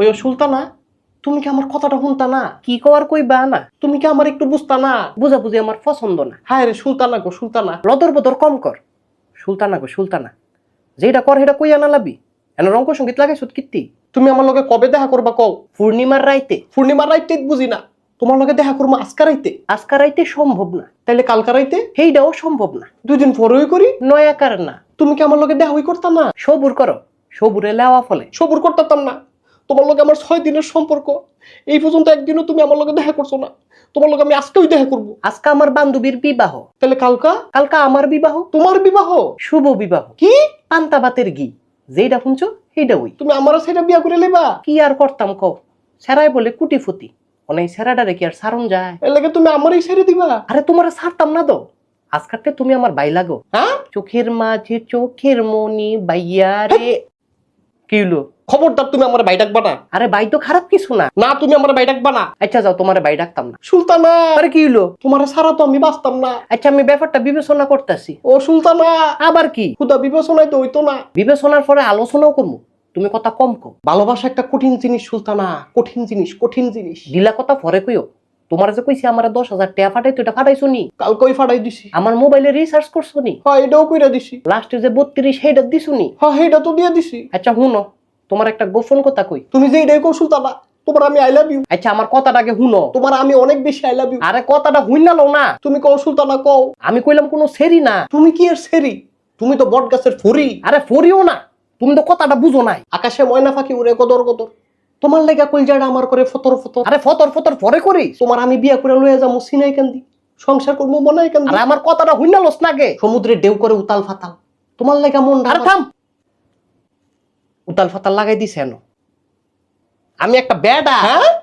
ওই সুলতানা তুমি কি আমার কথাটা শুনতা না? কি কওয়ার কইবা না? তুমি কি আমার একটু বুঝতা না? বুঝা বুঝি আমার পছন্দ না। হায় রে সুলতানা গো সুলতানা লদর বদর কম কর। সুলতানা গো সুলতানা যেটা কর সেটা কইয়া না লাবি। এন রঙ্গ সংগীত লাগাইছ কীর্তি। তুমি আমার লগে কবে দেখা করবা কও? পূর্ণিমার রাইতে। পূর্ণিমার রাইতে বুঝি না। তোমার লগে দেখা করব আজকা রাইতে? আজকা রাইতে সম্ভব না। তাইলে কালকা রাইতে? সেইটাও সম্ভব না। দুই দিন পরেই করি? নয়াকার না। তুমি কি আমার লগে দেখা হই করতাম না? সবুর করো। সবুরে লেওয়া ফলে। সবুর করতাম না। তোমার লগে আমার ছয় দিনের সম্পর্ক। এই পর্যন্ত একদিনও তুমি আমার লগে দেখা করছ না। তোমার লগে আমি আজকেও দেখা করব। আজকে আমার বান্ধবীর বিবাহ। তাহলে কালকা? কালকা আমার বিবাহ। তোমার বিবাহ? শুভ বিবাহ। কি? পান্তাবাতের ঘি। যেটা শুনছো সেইটা ওই। তুমি আমার সেটা বিয়া করে লেবা? কি আর করতাম কও? সেরাই বলে কুটি ফুটি অনেক সেরাডারে কি আর সারণ যায়। এর লাগে তুমি আমারই ছেড়ে দিবা। আরে তোমার সারতাম না তো। আজকাতে তুমি আমার বাই লাগো। হ্যাঁ? চোখের মাঝে চোখের মনি বাইয়া রে। কি হলো? খবরদার তুমি আমার বাই ডাকবা না। আরে বাই তো খারাপ কিছু না। না তুমি আমার বাই ডাকবা না। আচ্ছা যাও তোমার বাই ডাকতাম না। সুলতানা! আরে কি হলো? তোমার সারা তো আমি বাঁচতাম না। আচ্ছা আমি ব্যাপারটা বিবেচনা করতেছি। ও সুলতানা! আবার কি? খুদা বিবেচনায় তো হইতো না। বিবেচনার পরে আলোচনাও করব। তুমি কথা কম কো ভালোবাসা একটা কঠিন জিনিস সুলতানা। কঠিন জিনিস কঠিন জিনিস। দিলা কথা পরে কইও। তোমার যে কইছি আমার দশ হাজার টাকা ফাটাই তো এটা ফাটাইছো নি? কালকেই ফাটাই দিছি। আমার মোবাইলে রিসার্চ করছ নি? হ্যাঁ এটাও কইরা দিছি। লাস্টে যে বত্রিশ সেইটা দিছো নি? হ্যাঁ সেইটা তো দিয়ে দিছি। আচ্ছা হুনো তোমার একটা গোপন কথা কই। তুমি যে এটাই কৌশল তাবা তোমার আমি আই লাভ ইউ আচ্ছা আমার কথাটাকে হুনো তোমার আমি অনেক বেশি আই লাভ ইউ আরে কথাটা হুইনালো না তুমি কৌশল না কও। আমি কইলাম কোনো সেরি না। তুমি কি এর সেরি? তুমি তো বট গাছের ফরি। আরে ফরিও না। তুমি তো কথাটা বুঝো নাই। আকাশে ময়না ফাঁকি উড়ে কদর কদর। তোমার লেগা কলজাটা আমার করে ফতর ফতর। আরে ফতর ফতর পরে করি। তোমার আমি বিয়া করে লয়ে যাব সিনাই কান্দি। সংসার করব মনে কেন আরে আমার কথাটা হুইনালোস নাগে। সমুদ্রে ঢেউ করে উতাল ফাতাল। তোমার লেগা মন আরে থাম। উতাল ফাতাল লাগাই দিছে এনো। আমি একটা বেডা। হ্যাঁ?